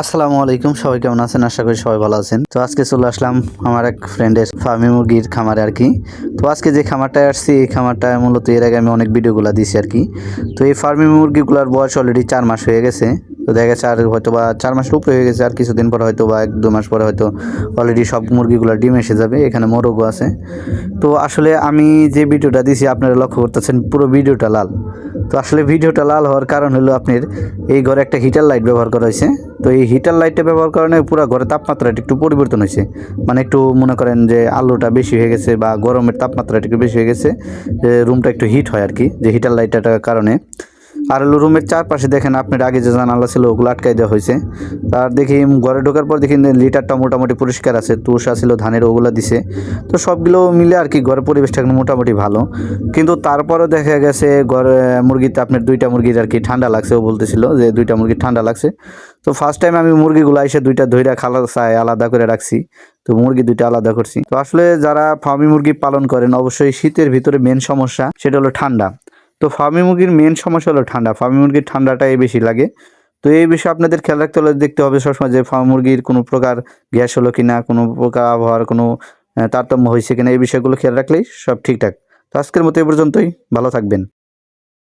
আসসালামু আলাইকুম, সবাই কেমন আছেন? আশা করি সবাই ভালো আছেন। তো আজকে চলে আসলাম আমার এক ফ্রেন্ডের ফার্মি মুরগির খামারে আর কি। তো আজকে যে খামারটায় আসছি, এই খামারটায় মূলত এর আগে আমি অনেক ভিডিওগুলো দিছি আর কি। তো এই ফার্মি মুরগিগুলোর বয়স অলরেডি চার মাস হয়ে গেছে। তো দেখা গেছে আর হয়তো বা চার মাসের উপরে হয়ে গেছে, আর কিছুদিন পরে হয়তো বা এক, দু মাস পরে হয়তো অলরেডি সব মুরগিগুলো ডিম এসে যাবে, এখানে মোরগও আছে। তো আসলে আমি যে ভিডিওটা দিছি আপনারা লক্ষ্য করতেছেন পুরো ভিডিওটা লাল। তো আসলে ভিডিওটা লাল হওয়ার কারণ হলো আপনার এই ঘরে একটা হিটার লাইট ব্যবহার করা হয়েছে। তো এই হিটার লাইটটা ব্যবহার কারণে পুরো ঘরের তাপমাত্রাটা একটু পরিবর্তন হয়েছে। মানে একটু মনে করেন যে আলোটা বেশি হয়ে গেছে বা গরমের তাপমাত্রাটা একটু বেশি হয়ে গেছে রুমটা একটু হিট হয় আর কি, যে হিটার লাইটটার কারণে। আর হলো রুমের চারপাশে দেখেন আপনার আগে যে জানালা ছিল, ওগুলো আটকাই দেওয়া হয়েছে। আর দেখি ঘরে ঢোকার পর দেখি লিটারটা মোটামুটি পরিষ্কার আছে, তুষা ছিল ধানের ওগুলো দিছে। তো সবগুলো মিলে আর কি ঘরের পরিবেশটা এখন মোটামুটি ভালো। কিন্তু তারপরও দেখা গেছে ঘরে মুরগিতে আপনার দুইটা মুরগির আর কি ঠান্ডা লাগছে, ও বলতেছিল যে দুইটা মুরগির ঠান্ডা লাগছে। তো ফার্স্ট টাইম আমি মুরগিগুলো এসে দুইটা ধৈরা খালা চাই আলাদা করে রাখছি। তো মুরগি দুইটা আলাদা করছি। তো আসলে যারা ফার্মি মুরগি পালন করেন, অবশ্যই শীতের ভিতরে মেন সমস্যা, সেটা হলো ঠান্ডা। তো ফার্মি মুরগির মেন সমস্যা হলো ঠান্ডা। ফার্মি মুরগির ঠান্ডাটাই বেশি লাগে। তো এই বিষয়ে আপনাদের খেয়াল রাখতে হলে দেখতে হবে সবসময় যে ফার্ম মুরগির কোনো প্রকার গ্যাস হলো কি না কোনো প্রকার আবহাওয়ার কোনো তারতম্য হয়েছে কিনা, এই বিষয়গুলো খেয়াল রাখলেই সব ঠিকঠাক। তো আজকের মতো এই পর্যন্তই। ভালো থাকবেন।